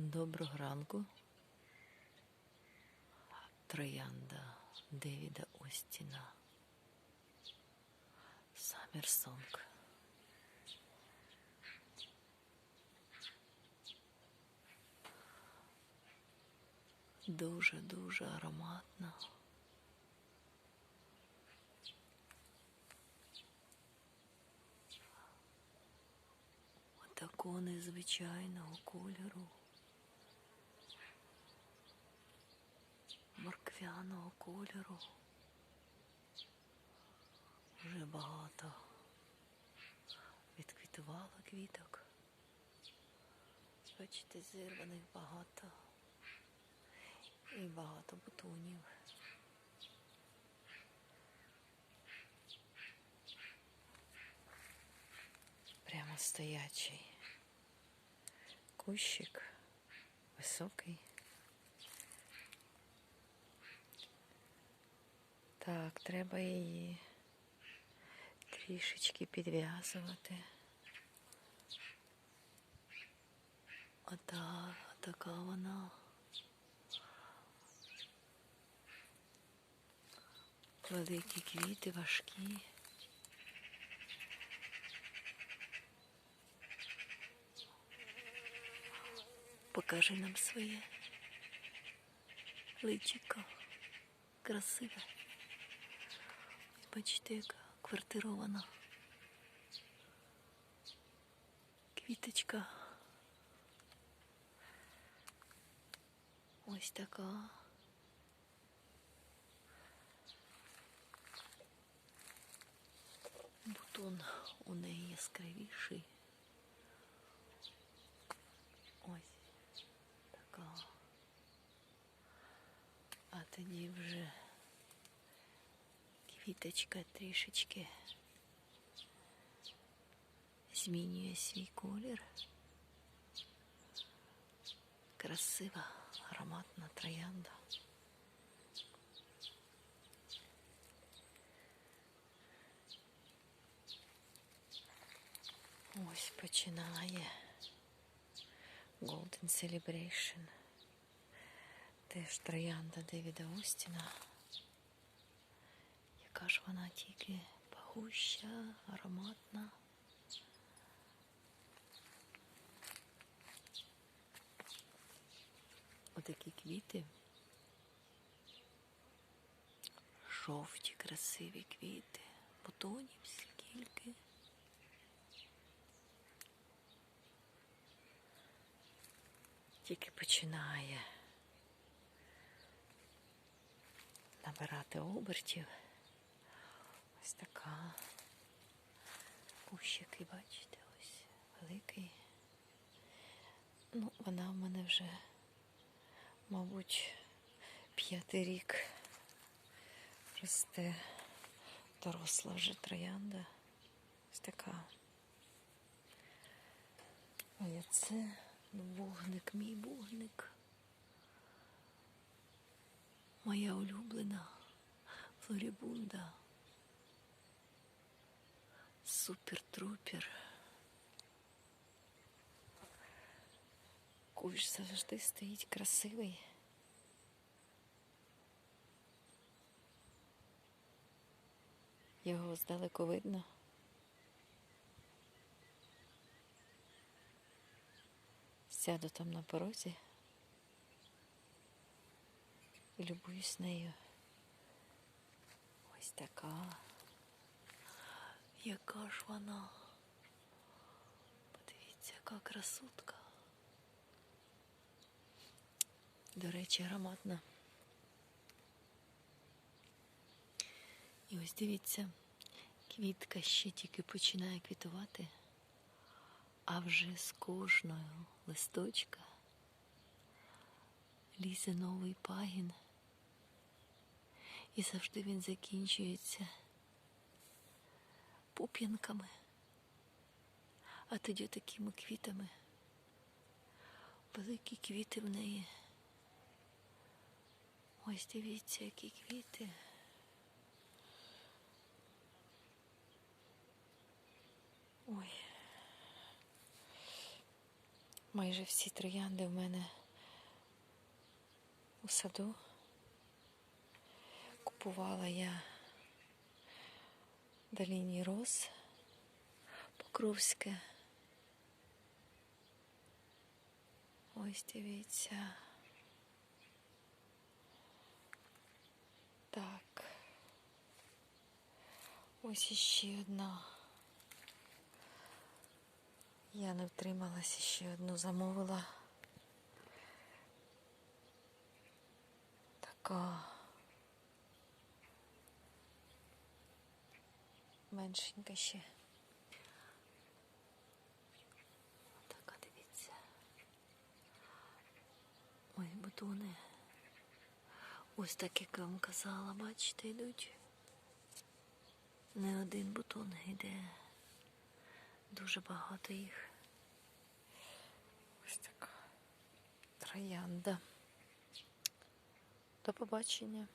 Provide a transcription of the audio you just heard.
Доброго ранку. Троянда Девіда Остіна. Саммерсонг. Дуже-дуже ароматна. Такого незвичайного кольору. Морквяного кольору. Вже багато відквітувало квіток. Бачите, зірваних багато і багато бутонів. Прямо стоячий кущик високий. Так, треба її трішечки підв'язувати. Ота, така вона. Великі квіти важкі. Покажи нам своє личико. Красиве. Бачите, яка квартирована. Квіточка. Ось така. Бутон у неї яскравіший. Ось така. А тоді вже квіточка трішечки змінює свій колір. Красива, ароматна троянда. Ось починає Golden Celebration. Теж троянда Девіда Остіна. Яка ж вона тільки пахуща, ароматна. Отакі квіти. Жовті, красиві квіти, бутонів скільки. Тільки починає набирати обертів. Ось така. Кущики, бачите, ось великий. Ну, вона в мене вже, мабуть, п'ятий рік росте доросла вже троянда. Ось така. А це вогник, мій вогник. Моя улюблена флорібунда. Супер-трупер. Кущ завжди стоїть красивий. Його здалеку видно. Сяду там на порозі і любуюсь нею. Ось така. Яка ж вона? Подивіться, яка красотка. До речі, ароматна. І ось дивіться, квітка ще тільки починає квітувати, а вже з кожного листочка лізе новий пагін. І завжди він закінчується пуп'янками, а тоді такими квітами. Великі квіти в неї. Ось дивіться, які квіти. Ой. майже всі троянди в мене у саду. Купувала я доліні роз Покровське. Ось дивіться. Так. Ось іще одна. Я не втрималася, ще одну замовила. Така меншенька ще. Така, дивіться. Ой, бутони. Ось так, як я вам казала, бачите, йдуть. Не один бутон йде. Дуже багато їх. Ось така троянда. До побачення.